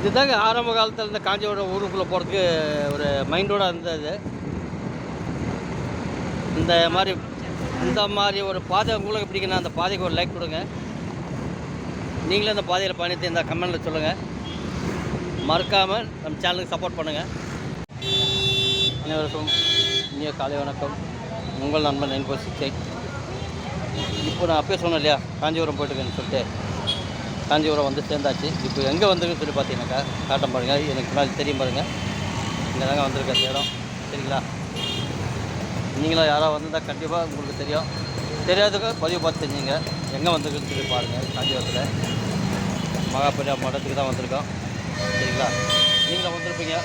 இதுதாங்க ஆரம்ப காலத்தில் இந்த காஞ்சிபுரம் ஊருக்குள்ளே போகிறதுக்கு ஒரு மைண்டோட இருந்தது இந்த மாதிரி இந்த மாதிரி ஒரு பாதை உங்களுக்கு பிடிக்குன்னா அந்த பாதைக்கு ஒரு லைக் கொடுங்க. நீங்களும் அந்த பாதையில் பயணித்து இந்த கமெண்டில் சொல்லுங்கள் மறக்காமல் நம்ம சேனலுக்கு சப்போர்ட் பண்ணுங்கள் அனைவருக்கும் இனிய காலை வணக்கம். உங்கள் நண்பன் நைன் ஃபோர் இப்போ நான் அப்பயே சொன்னேன் இல்லையா காஞ்சிபுரம் போயிட்டுருக்கேன்னு சொல்லிட்டு. காஞ்சிபுரம் வந்து சேர்ந்தாச்சு. இப்போ எங்கே வந்திருக்குன்னு சொல்லி பார்த்தீங்கன்னாக்கா காட்டம் பாருங்கள் எனக்கு முன்னாடி தெரியும் பாருங்கள் இங்கே தாங்க வந்திருக்க அந்த இடம். சரிங்களா? நீங்களும் யாராவது வந்திருந்தால் கண்டிப்பாக உங்களுக்கு தெரியும். தெரியாதவங்க பதிவு பார்த்து தெரிஞ்சுங்க. எங்கே வந்திருக்குன்னு சொல்லி பாருங்கள் காஞ்சிபுரத்தில். மகாபலியா மடத்துக்கு தான் வந்திருக்கோம். சரிங்களா? நீங்களும் வந்திருப்பீங்க.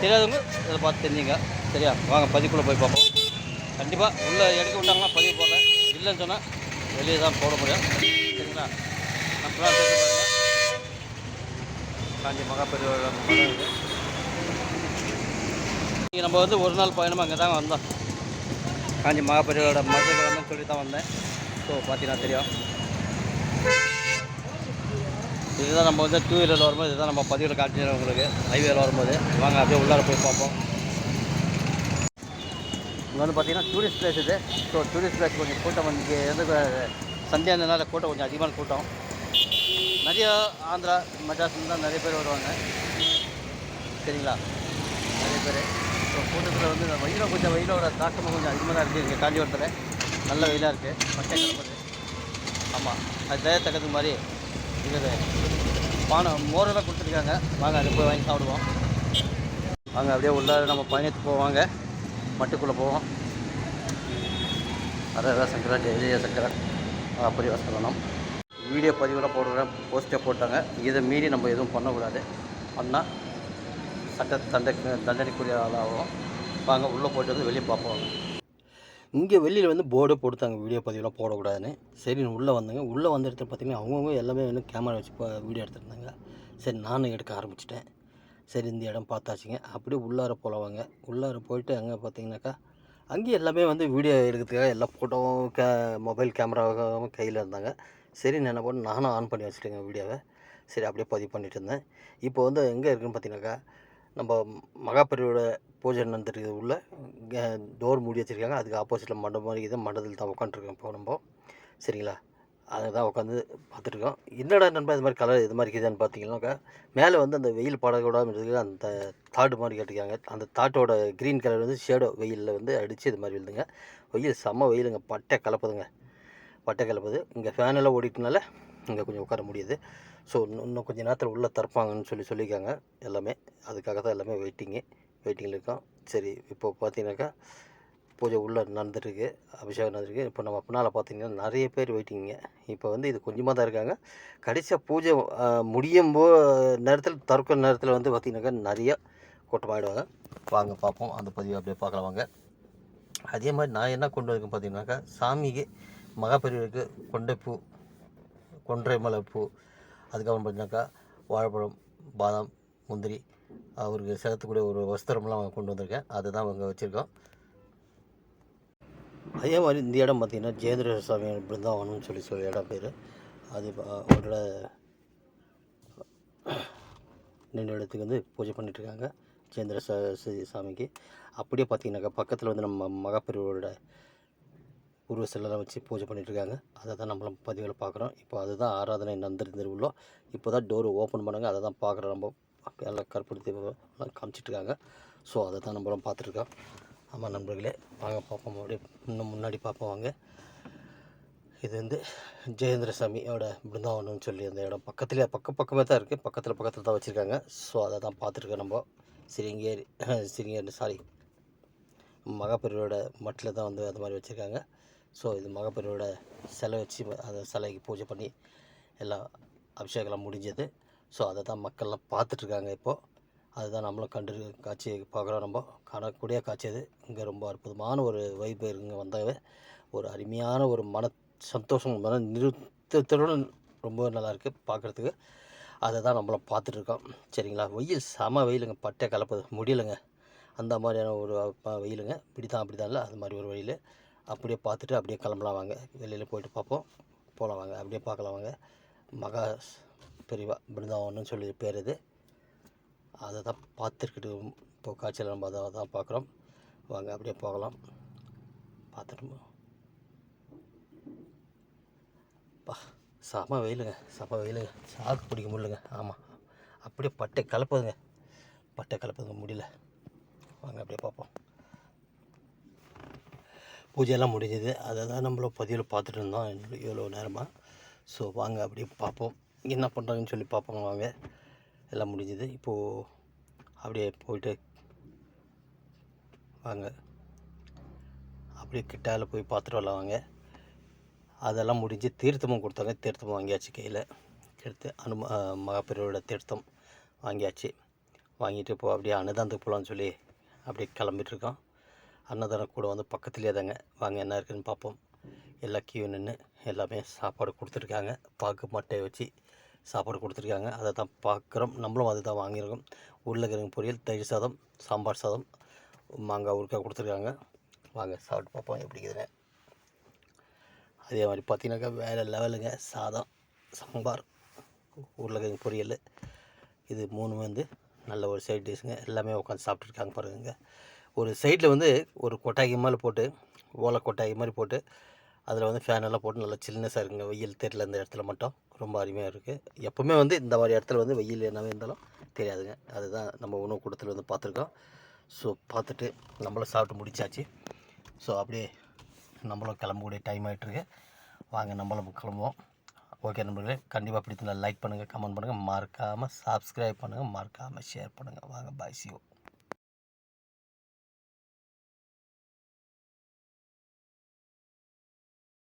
தெரியாதவங்க இதை பார்த்து தெரிஞ்சுங்க. சரியா? வாங்க பதிவுக்குள்ளே போய் பார்ப்போம். கண்டிப்பாக உள்ளே எடுக்க விட்டாங்கன்னா பதிவு போடுறேன் இல்லைன்னு சொன்னால் வெளியே தான் போட முடியும். சரிங்களா? காஞ்சி மகாபெரியோட இங்கே நம்ம வந்து ஒரு நாள் பயணமாக அங்கே தான் வந்தோம். காஞ்சி மகாபெரியோட மடத்துக்கு சொல்லி தான் வந்தேன். ஸோ பார்த்தீங்கன்னா தெரியும். இதுதான் நம்ம வந்து டூ வீலரில் வரும்போது இதுதான் நம்ம பதிவில் காட்டிடுறோம் உங்களுக்கு. ஹைவேல வரும்போது. வாங்க அப்படியே உள்ளார போய் பார்ப்போம். இங்கே வந்து பார்த்தீங்கன்னா டூரிஸ்ட் பிளேஸ் இது. ஸோ டூரிஸ்ட் பிளேஸ் கொஞ்சம் கூட்டம் வந்து இருந்து இருந்ததுனால கூட்டம் கொஞ்சம் அதிகமான கூட்டம். நிறைய ஆந்திரா மெட்ராஸ்லேருந்து தான் நிறைய பேர் வருவாங்க. சரிங்களா? நிறைய பேர். இப்போ கூட்டத்தில் வந்து இந்த வெயிலும் கொஞ்சம் வெயிலோட தாக்கமும் கொஞ்சம் அதிகமாக தான் இருக்குது இங்கே காஞ்சிபுரத்தில். நல்ல வெயிலாக இருக்குது பச்சை கிளம்புது ஆமாம் அது தயத்தக்கத்துக்கு மாதிரி இருக்குது. பானம் மோரெல்லாம் கொடுத்துருக்காங்க. வாங்க அது போய் வாங்கி சாப்பிடுவோம். வாங்க அப்படியே உள்ளார நம்ம பயணத்து போவாங்க மட்டுக்குள்ளே போவோம். அதான் சங்கரா ஜெய சங்கரா அப்படி வசனம் வீடியோ பதிவில் போடுறேன் போஸ்டே போட்டாங்க. இதை மீறி நம்ம எதுவும் பண்ணக்கூடாது. பண்ணால் சட்ட தண்டை தண்டனைக்குரிய ஆளாகும் வாங்க உள்ளே போய்ட்டு வந்து வெளியே பார்ப்போம். இங்கே வெளியில் வந்து போர்டு போட்டுத்தாங்க வீடியோ பதிவுலாம் போடக்கூடாதுன்னு. சரி உள்ளே வந்தேங்க. உள்ளே வந்த இடத்துல பார்த்தீங்கன்னா அவங்கவுங்க எல்லாமே வந்து கேமரா வச்சு வீடியோ எடுத்துருந்தாங்க. சரி நானும் எடுக்க ஆரம்பிச்சிட்டேன். சரி இந்த இடம் பார்த்தாச்சுங்க. அப்படியே உள்ளார போலவாங்க உள்ளார போயிட்டு அங்கே பார்த்தீங்கன்னாக்கா அங்கேயும் எல்லாமே வந்து வீடியோ எடுக்கிறதுக்காக எல்லா ஃபோட்டோவும் கே மொபைல் கேமராவும் கையில் இருந்தாங்க. சரி நான் என்ன பண்ண நானும் ஆன் பண்ணி வச்சுட்டேங்க வீடியோவை. சரி அப்படியே பதிவு பண்ணிட்டு இருந்தேன். இப்போ வந்து எங்கே இருக்குன்னு பார்த்தீங்கன்னாக்கா நம்ம மகாபெரியோட பூஜை நடந்துருக்கு உள்ள. டோர் மூடி வச்சுருக்காங்க. அதுக்கு ஆப்போசிட்டில் மண்டபம் மாதிரி இது மண்டபத்தில் தான் உட்காந்துருக்கோம் இப்போ நம்ம. சரிங்களா? அதை தான் உட்காந்து பார்த்துருக்கோம் என்னடா நண்பா இது மாதிரி கலர் இது மாதிரி இருக்குதுன்னு பார்த்தீங்கன்னாக்கா மேலே வந்து அந்த வெயில் படக்கூடாமல் அந்த தாட்டு மாதிரி கேட்டிருக்காங்க அந்த தாட்டோட க்ரீன் கலர் வந்து ஷேடோ வெயிலில் வந்து அடித்து இது மாதிரி விழுதுங்க. வெயில் செம்ம வெயிலுங்க. பட்டை கலப்புதுங்க. பட்டை கிளப்புது இங்கே ஃபேனெல்லாம் ஓடிட்டனால இங்கே கொஞ்சம் உட்கார முடியுது. ஸோ இன்னும் கொஞ்சம் நேரத்தில் உள்ளே தரப்பாங்கன்னு சொல்லி சொல்லியிருக்காங்க. எல்லாமே அதுக்காக தான் எல்லாமே வெயிட்டிங்கு வெயிட்டிங்கில் இருக்கோம். சரி இப்போ பார்த்தீங்கன்னாக்கா பூஜை உள்ளே நடந்துட்டுருக்கு அபிஷேகம் நடந்துருக்கு இப்போ நம்ம பின்னால் பார்த்தீங்கன்னா நிறைய பேர் வெயிட்டிங்க இப்போ வந்து இது கொஞ்சமாக தான் இருக்காங்க. கடைசியாக பூஜை முடியும் போ நேரத்தில் திறக்கிற நேரத்தில் வந்து பார்த்திங்கனாக்கா நிறையா கூட்டமாகிடுவாங்க வாங்க பார்ப்போம். அந்த பதிவை அப்படியே பார்க்கலாம் வாங்க. அதே மாதிரி நான் என்ன கொண்டு வந்திருக்கேன் பார்த்தீங்கன்னாக்கா சாமிக்கு மகாபெரியருக்கு கொண்டைப்பூ கொன்றை மலைப்பூ அதுக்கப்புறம் பார்த்தீங்கன்னாக்கா வாழைப்பழம் பாதாம் முந்திரி. அவருக்கு சேர்த்துக்கூடிய ஒரு வஸ்திரம்லாம் கொண்டு வந்திருக்கேன். அதை தான் அங்கே வச்சுருக்கோம். அதே மாதிரி இந்த இடம் பார்த்திங்கன்னா ஜெயந்திர சுவாமி பிருந்தாவனம்னு சொல்லி சொல்லி இடம் பேர். அது அவரோட நின்ற இடத்துக்கு வந்து பூஜை பண்ணிகிட்ருக்காங்க ஜெயந்திர சாமிக்கு. அப்படியே பார்த்தீங்கன்னாக்கா பக்கத்தில் வந்து நம்ம மகாபெரியோட உருவ சிலைலாம் வச்சு பூஜை பண்ணிகிட்ருக்காங்க அதை தான் நம்மளும் பதிவில் பார்க்குறோம். இப்போ அதுதான் ஆராதனை நடந்துருந்துருவுள்ளோ இப்போ தான் டோர் ஓப்பன் பண்ணாங்க. அதை தான் பார்க்குறோம் நம்ம எல்லாம் கற்படுத்தி எல்லாம் காமிச்சிட்ருக்காங்க ஸோ அதை தான் நம்மளும் பார்த்துருக்கோம் ஆமாம் நண்பர்களே வாங்க பார்ப்போம். அப்படியே இன்னும் முன்னாடி பார்ப்போம் வாங்க. இது வந்து ஜெயேந்திர சாமியோட பிருந்தாவனம்னு சொல்லி அந்த இடம். பக்கத்துலேயே பக்க பக்கமே தான் இருக்குது பக்கத்தில் பக்கத்தில் தான் வச்சுருக்காங்க. ஸோ அதை தான் பார்த்துருக்கோம் நம்ம. சிறிங்கேரி சிறிங்கேரி சாரி மகாபெரியோட மட்டில் தான் வந்து அது மாதிரி வச்சுருக்காங்க. ஸோ இது மகாபெரியோட சிலை வச்சு அந்த சிலைக்கு பூஜை பண்ணி எல்லாம் அபிஷேகம்லாம் முடிஞ்சது. ஸோ அதை தான் மக்கள்லாம் பார்த்துட்ருக்காங்க இப்போது அதுதான் நம்மளும் கண்டு காட்சி பார்க்குறோம் நம்ம காணக்கூடிய காட்சி அது. இங்கே ரொம்ப அற்புதமான ஒரு வைப்பு இங்கே வந்தாவே ஒரு அருமையான ஒரு மன சந்தோஷம் மன நிறுத்தத்துடன் ரொம்ப நல்லாயிருக்கு பார்க்குறதுக்கு. அதை தான் நம்மளும் பார்த்துட்ருக்கோம். சரிங்களா? வெயில் செம வெயிலுங்க. பட்டை கலப்புது முடியலைங்க. அந்த மாதிரியான ஒரு வெயிலுங்க. இப்படி தான் அப்படி தான் இல்லை. அது மாதிரி ஒரு வெயில். அப்படியே பார்த்துட்டு அப்படியே கிளம்பலாம் வாங்க. வெளியில் போயிட்டு பார்ப்போம். போகலாம் வாங்க. அப்படியே பார்க்கலாம் வாங்க. மகா பெரியவா பிருந்தாவனம்னு சொல்லி பேர் இது. அதை தான் பார்த்துருக்கிட்டு இப்போ காட்சியில் நம்ம அதை தான் பார்க்குறோம். வாங்க அப்படியே போகலாம். பார்த்துட்டு பா. செம வெயிலுங்க. செம வெயிலுங்க. சாக்கு பிடிக்க முடியலங்க. ஆமாம் அப்படியே பட்டை கலப்புதுங்க. பட்டை கலப்புதுங்க முடியல. வாங்க அப்படியே பார்ப்போம். பூஜையெல்லாம் முடிஞ்சது. அதை தான் நம்மளும் பதிவில் பார்த்துட்டு இருந்தோம். இவ்வளோ நேரமாக ஸோ வாங்க அப்படியே பார்ப்போம். என்ன பண்ணுறாங்கன்னு சொல்லி பார்ப்போம் வாங்க. எல்லாம் முடிஞ்சது. இப்போது அப்படியே போயிட்டு வாங்க. அப்படியே கிட்டால போய் பார்த்துட்டு வரலாம் வாங்க. அதெல்லாம் முடிஞ்சு தீர்த்தமும் கொடுத்தாங்க. தீர்த்தம் வாங்கியாச்சு கையில். எடுத்து அனும மகாபெரியோட தீர்த்தம் வாங்கியாச்சு. வாங்கிட்டு இப்போ அப்படியே அன்னதானத்துக்கு போகலான்னு சொல்லி அப்படியே கிளம்பிட்டுருக்கோம் அன்னதானம் கூட வந்து பக்கத்துலேயே தாங்க. வாங்க என்ன இருக்குதுன்னு பார்ப்போம். எல்லா கியூ நின்று எல்லாமே சாப்பாடு கொடுத்துருக்காங்க. பாக்கு மட்டையை வச்சு சாப்பாடு கொடுத்துருக்காங்க. அதை தான் பார்க்குறோம். நம்மளும் அதை தான் வாங்கியிருக்கோம். உருளைக்கிழங்கு பொரியல் தயிர் சாதம் சாம்பார் சாதம் மாங்காய் ஊறுக்காய் கொடுத்துருக்காங்க. வாங்க சாப்பிட்டு பார்ப்போம் எப்படி இருக்குதுன்னு. அதே மாதிரி பார்த்தீங்கன்னாக்கா வேறு லெவலுங்க. சாதம் சாம்பார் உருளைக்கிழங்கு பொரியல். இது மூணு வந்து நல்ல ஒரு சைட் டிஷ்ஷுங்க. எல்லாமே உட்காந்து சாப்பிட்ருக்காங்க பாருங்க. ஒரு சைடில் வந்து ஒரு கொட்டாகி மாதிரி போட்டு ஓலை கொட்டாயி மாதிரி போட்டு அதில் வந்து ஃபேனெல்லாம் போட்டு நல்லா சில்னஸாக இருக்குங்க. வெயில் தெரியல இந்த இடத்துல மட்டும். ரொம்ப அருமையாக இருக்குது எப்போவுமே வந்து இந்த மாதிரி இடத்துல வந்து வெயில் என்னவே இருந்தாலும் தெரியாதுங்க. அதுதான் நம்ம உணவு கூடத்தில் வந்து பார்த்துருக்கோம். ஸோ பார்த்துட்டு நம்மளும் சாப்பிட்டு முடிச்சாச்சு. ஸோ அப்படியே நம்மளும் கிளம்பக்கூடிய டைம் ஆகிட்டுருக்கு வாங்க நம்மளும் கிளம்புவோம். ஓகே நண்பர்களே கண்டிப்பாக பிடித்திருந்தால் லைக் பண்ணுங்கள் கமெண்ட் பண்ணுங்கள் மறக்காமல் சப்ஸ்கிரைப் பண்ணுங்கள் மறக்காமல் ஷேர் பண்ணுங்கள் வாங்க பாய் சிவோ